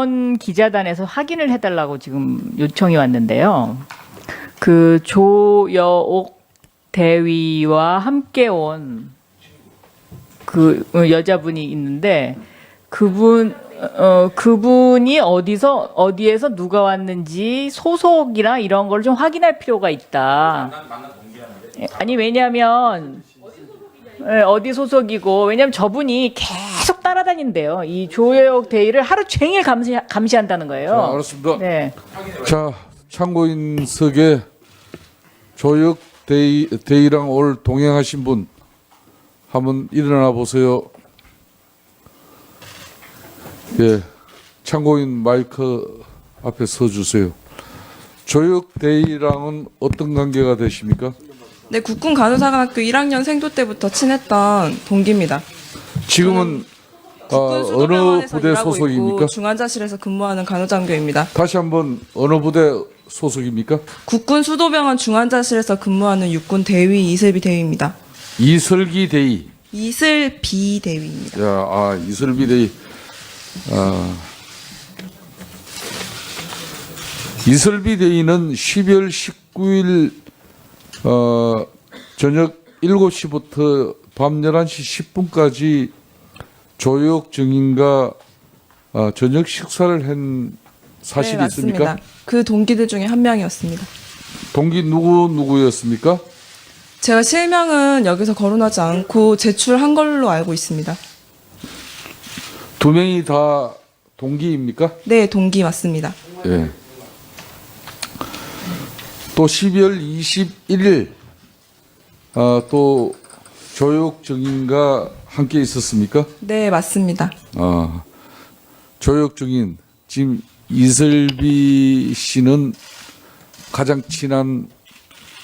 현 기자단에서 확인을 해달라고 지금 요청이 왔는데요. 그 조여옥 대위와 함께 온 그 여자분이 있는데 그분 어 그분이 어디서 어디에서 누가 왔는지 소속이나 이런 걸 좀 확인할 필요가 있다. 예, 아니 왜냐하면 예, 어디 소속이고 왜냐하면 저분이 계속 따라다닌대요. 이 조여옥 대위를 하루 종일 감시 감시한다는 거예요. 자, 알았습니다. 네. 자, 참고인석에 조혁 대의, 대의랑 올 동행하신 분 한번 일어나 보세요. 예, 참고인 마이크 앞에 서 주세요. 조혁 대의랑은 어떤 관계가 되십니까? 네, 국군 간호사관학교 1학년 생도 때부터 친했던 동기입니다. 지금은 아, 어느 부대 소속입니까? 중환자실에서 근무하는 간호장교입니다. 다시 한번 어느 부대 소속입니까? 국군 수도병원 중환자실에서 근무하는 육군 대위 이슬비 대위입니다. 이설기 대의. 이슬비 대위입니다. 야, 아, 이슬비 대의. 아, 이슬비 대의는 12월 19일 어, 저녁 7시부터 밤 11시 10분까지 조혁 증인과 어, 저녁 식사를 한 사실이 네, 있습니까? 그 동기들 중에 한 명이었습니다. 동기 누구 누구였습니까? 제가 실명은 여기서 거론하지 않고 제출한 걸로 알고 있습니다. 두 명이 다 동기입니까? 네, 동기 맞습니다. 예. 또 12월 21일 아, 또 조혁 증인과 함께 있었습니까? 네, 맞습니다. 아, 조혁 증인 지금 이슬비 씨는 가장 친한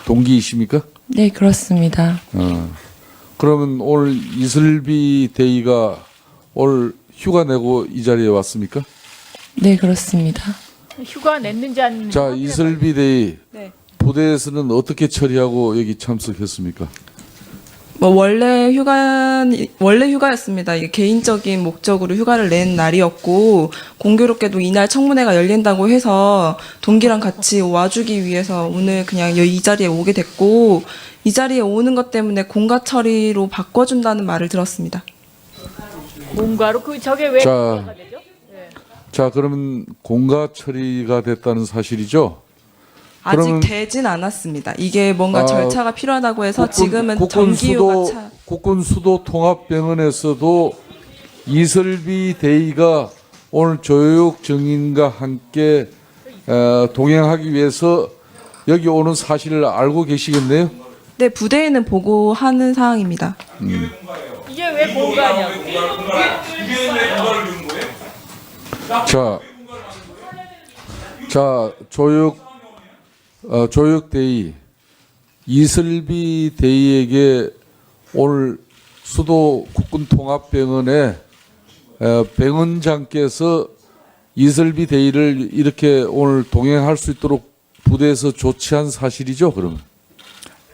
동기이십니까? 네, 그렇습니다. 아, 그러면 오늘 이슬비 대의가 올 휴가 내고 이 자리에 왔습니까? 네, 그렇습니다. 휴가 냈는지 안 자, 이슬비 대의 네. 부대에서는 어떻게 처리하고 여기 참석했습니까? 뭐 원래 휴가 원래 휴가였습니다. 이게 개인적인 목적으로 휴가를 낸 날이었고 공교롭게도 이날 청문회가 열린다고 해서 동기랑 같이 와주기 위해서 오늘 그냥 여- 이 자리에 오게 됐고 이 자리에 오는 것 때문에 공가 처리로 바꿔준다는 말을 들었습니다. 뭔가로 그 저게 왜 자. 되죠? 자, 그러면 공가 처리가 됐다는 사실이죠? 아직 그러면- 되진 않았습니다. 이게 뭔가 아, 절차가 필요하다고 해서 지금은 차. 국군 수도 통합병원에서도 이설비 대의가 오늘 조혁 증인과 함께 어, 동행하기 위해서 여기 오는 사실을 알고 계시겠네요. 네 부대에는 보고하는 사항입니다. 이게 왜 공가냐고. 자, 자 조혁 어, 조혁 대의 이슬비 대의에게 오늘 수도 국군 통합병원에 어, 병원장께서 이슬비 대의를 이렇게 오늘 동행할 수 있도록 부대에서 조치한 사실이죠, 그러면?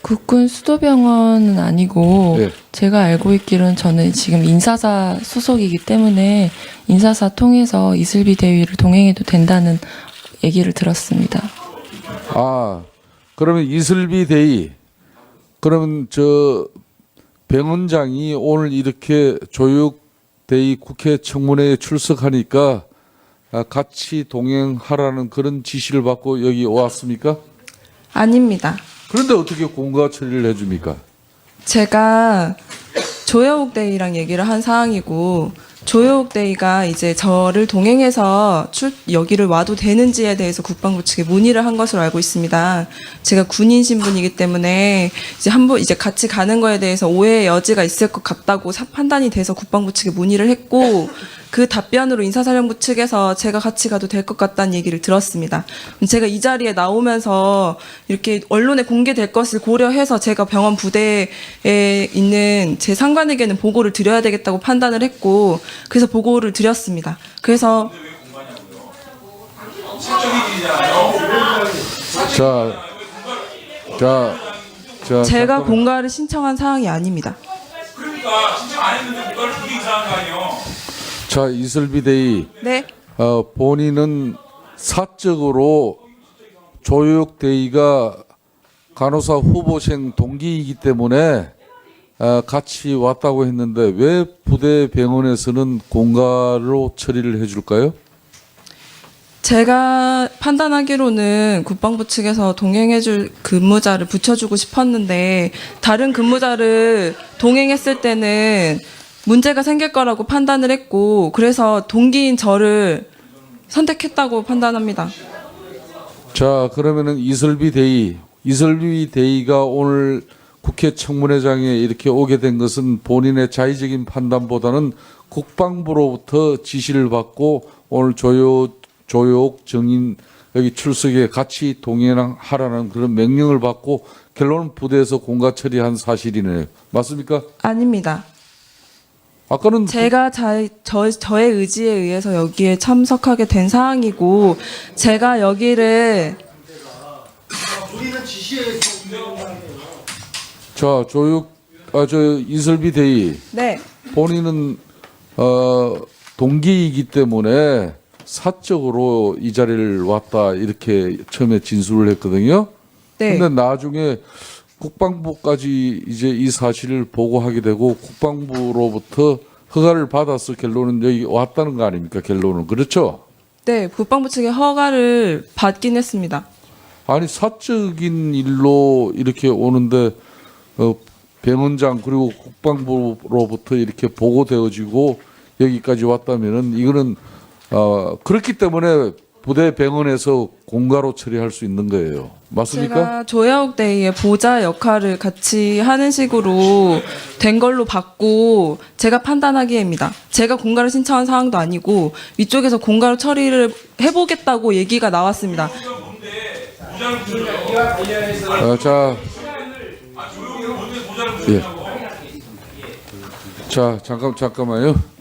국군 수도병원은 아니고 네. 제가 알고 있기로는 저는 지금 인사사 소속이기 때문에 인사사 통해서 이슬비 대위를 동행해도 된다는 얘기를 들었습니다. 아, 그러면 이슬비 대의, 그러면 저 병원장이 오늘 이렇게 조육 대의 국회 청문회에 출석하니까 아, 같이 동행하라는 그런 지시를 받고 여기 왔습니까? 아닙니다. 그런데 어떻게 공가 처리를 해줍니까? 제가 조여옥 대위랑 얘기를 한 사항이고 조여옥 대위가 이제 저를 동행해서 출 여기를 와도 되는지에 대해서 국방부 측에 문의를 한 것으로 알고 있습니다. 제가 군인 신분이기 때문에 이제 한번 이제 같이 가는 거에 대해서 오해의 여지가 있을 것 같다고 사- 판단이 돼서 국방부 측에 문의를 했고 그 답변으로 인사사령부 측에서 제가 같이 가도 될 것 같다는 얘기를 들었습니다. 제가 이 자리에 나오면서 이렇게 언론에 공개될 것을 고려해서 제가 병원 부대에 있는 제 상관에게는 보고를 드려야 되겠다고 판단을 했고 그래서 보고를 드렸습니다. 그래서 자, 자, 자. 제가 잠깐만. 공가를 신청한 사항이 아닙니다. 자, 이슬비 대의. 네. 어, 본인은 사적으로 조혁 대의가 간호사 후보생 동기이기 때문에 어, 같이 왔다고 했는데 왜 부대 병원에서는 공가로 처리를 해줄까요? 제가 판단하기로는 국방부 측에서 동행해줄 근무자를 붙여주고 싶었는데 다른 근무자를 동행했을 때는 문제가 생길 거라고 판단을 했고 그래서 동기인 저를 선택했다고 판단합니다. 자 그러면은 이설비 대의 이설비 대의가 오늘 국회 청문회장에 이렇게 오게 된 것은 본인의 자의적인 판단보다는 국방부로부터 지시를 받고 오늘 조요 조욕 정인 여기 출석에 같이 동행하라는 그런 명령을 받고 결론은 부대에서 공가 처리한 사실이네요. 맞습니까? 아닙니다. 아까는 제가 자, 저, 저의 의지에 의해서 여기에 참석하게 된 사항이고 제가 여기를 자 조육 아 저 이설비 대의 네 본인은 어 동기이기 때문에 사적으로 이 자리를 왔다 이렇게 처음에 진술을 했거든요. 네. 근데 나중에 국방부까지 이제 이 사실을 보고하게 되고 국방부로부터 허가를 받아서 결론은 여기 왔다는 거 아닙니까? 결론은 그렇죠? 네, 국방부 측의 허가를 받긴 했습니다. 아니 사적인 일로 이렇게 오는데 어, 병원장 그리고 국방부로부터 이렇게 보고되어지고 여기까지 왔다면은 이거는 어, 그렇기 때문에 부대 병원에서 공가로 처리할 수 있는 거예요. 맞습니까? 제가 조야옥 대의의 보좌 역할을 같이 하는 식으로 된 걸로 봤고 제가 판단하기에입니다. 제가 공가를 신청한 사항도 아니고 위쪽에서 공가로 처리를 해보겠다고 얘기가 나왔습니다. 어, 자, 예. 자 잠깐 잠깐만요.